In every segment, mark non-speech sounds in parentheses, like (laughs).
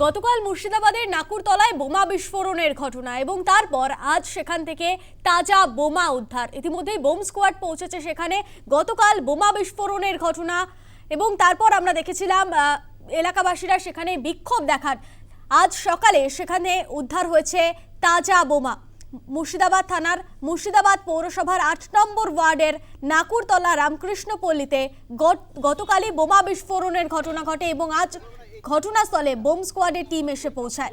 গতকাল মুর্শিদাবাদের নাকুরতলায় বোমা বিস্ফোরণের ঘটনা এবং তারপর আজ সেখান থেকে তাজা বোমা উদ্ধার। ইতিমধ্যেই বোম স্কোয়াড পৌঁছেছে সেখানে। গতকাল বোমা বিস্ফোরণের ঘটনা এবং তারপর আমরা দেখেছিলাম এলাকাবাসীরা সেখানে বিক্ষোভ দেখান। আজ সকালে সেখানে উদ্ধার হয়েছে তাজা বোমা। মুর্শিদাবাদ থানার মুর্শিদাবাদ পৌরসভার আট নম্বর ওয়ার্ডের নাকুরতলা রামকৃষ্ণপল্লীতে গত- গতকালই বোমা বিস্ফোরণের ঘটনা ঘটে এবং আজ ঘটনাস্থলে বোম স্কোয়াডের টিম এসে পৌঁছায়।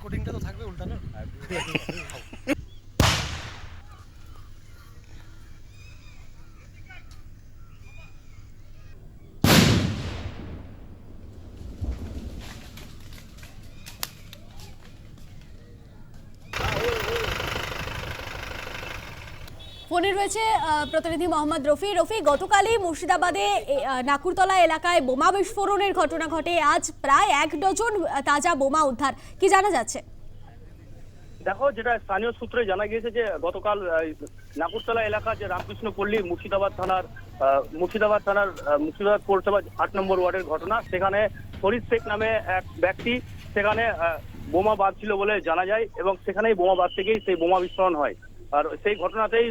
রেকর্ডিংটা তো থাকবে উল্টা না (laughs) ফোনে রয়েছে প্রতিনিধি মোহাম্মদ রফি রফি গতকালই মুর্শিদাবাদে নাকুরতলা এলাকায় বোমা বিস্ফোরণের ঘটনা ঘটে। আজ প্রায় এক ডজন তাজা বোমা উদ্ধার। কি জানা যাচ্ছে? দেখো, যেটা স্থানীয় সূত্রে জানা গিয়েছে যে, গতকাল নাকুরতলা এলাকা যে রামকৃষ্ণ পল্লী, মুর্শিদাবাদ থানার মুর্শিদাবাদ থানার মুর্শিদাবাদ পৌরসভা আট নম্বর ওয়ার্ডের ঘটনা। সেখানে ফরিদ শেখ নামে এক ব্যক্তি, সেখানে বোমা বাঁধছিল বলে জানা যায় এবং সেখানেই বোমা বাঁধতে গিয়েই সেই বোমা বিস্ফোরণ হয়। আর সেই ঘটনাতেই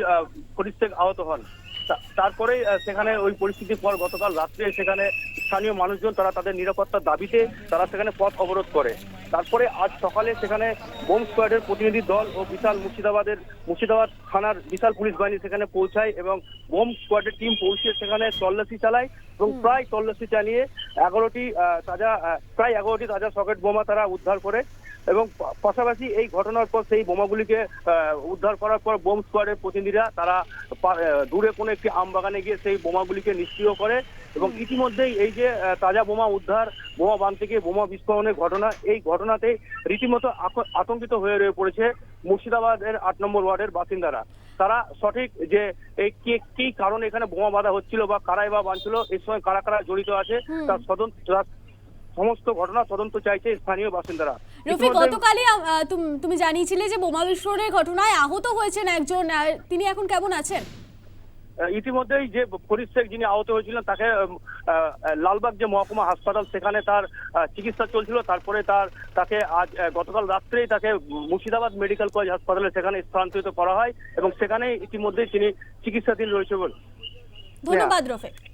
ফরিদ শেখ আহত হন। তা- তারপরেই সেখানে ওই পরিস্থিতির পর গতকাল রাত্রে সেখানে স্থানীয় মানুষজন তারা তাদের নিরাপত্তার দাবিতে তারা সেখানে পথ অবরোধ করে। তারপরে আজ সকালে সেখানে বোম স্কোয়াডের প্রতিনিধি দল ও বিশাল মুর্শিদাবাদের মুর্শিদাবাদ থানার বিশাল পুলিশ বাহিনী সেখানে পৌঁছায় এবং বোম স্কোয়াডের টিম পৌঁছে সেখানে তল্লাশি চালায় এবং প্রায় তল্লাশি চালিয়ে এগারোটি আহ, তাজা প্রায় এগারোটি তাজা সকেট বোমা তারা উদ্ধার করে এবং পাশাপাশি এই ঘটনার পর সেই বোমাগুলিকে উদ্ধার করার পর বোম স্কোয়াডের প্রতিনিধিরা তারা দূরে কোনো একটি আম বাগানে গিয়ে সেই বোমাগুলিকে নিষ্ক্রিয় করে এবং ইতিমধ্যেই এই যে তাজা বোমা উদ্ধার বোমা বাঁধতে গিয়ে বোমা বিস্ফোরণের ঘটনা এই ঘটনাতে রীতিমতো আতঙ্কিত হয়ে রয়ে পড়েছে মুর্শিদাবাদের আট নম্বর ওয়ার্ডের বাসিন্দারা। তারা সঠিক যে এই কি কি কারণে এখানে বোমা বাঁধা হচ্ছিল বা কারাই বা বাঁধছিল এর সঙ্গে কারা কারা জড়িত আছে তার তার সমস্ত ঘটনা তদন্ত চাইছে স্থানীয় বাসিন্দারা। রফি ইতিমধ্যে- গতকালই তুমি জানিয়েছিলে যে বোমা বিস্ফোরণের ঘটনায় আহত হয়েছেন একজন তিনি এখন কেমন আছেন? ইতিমধ্যেই যে ফরিদ শেখ যিনি আহত হয়েছিলেন তাকে লালবাগ যে মহকুমা হাসপাতাল সেখানে তার চিকিৎসা চলছিল। তারপরে তার তাকে আজ গতকাল রাত্রেই তাকে মুর্শিদাবাদ মেডিকেল কলেজ হাসপাতালে সেখানে স্থানান্তরিত করা হয় এবং সেখানে ইতিমধ্যেই তিনি চিকিৎসাধীন রয়েছে বলে। ধন্যবাদ রফিক।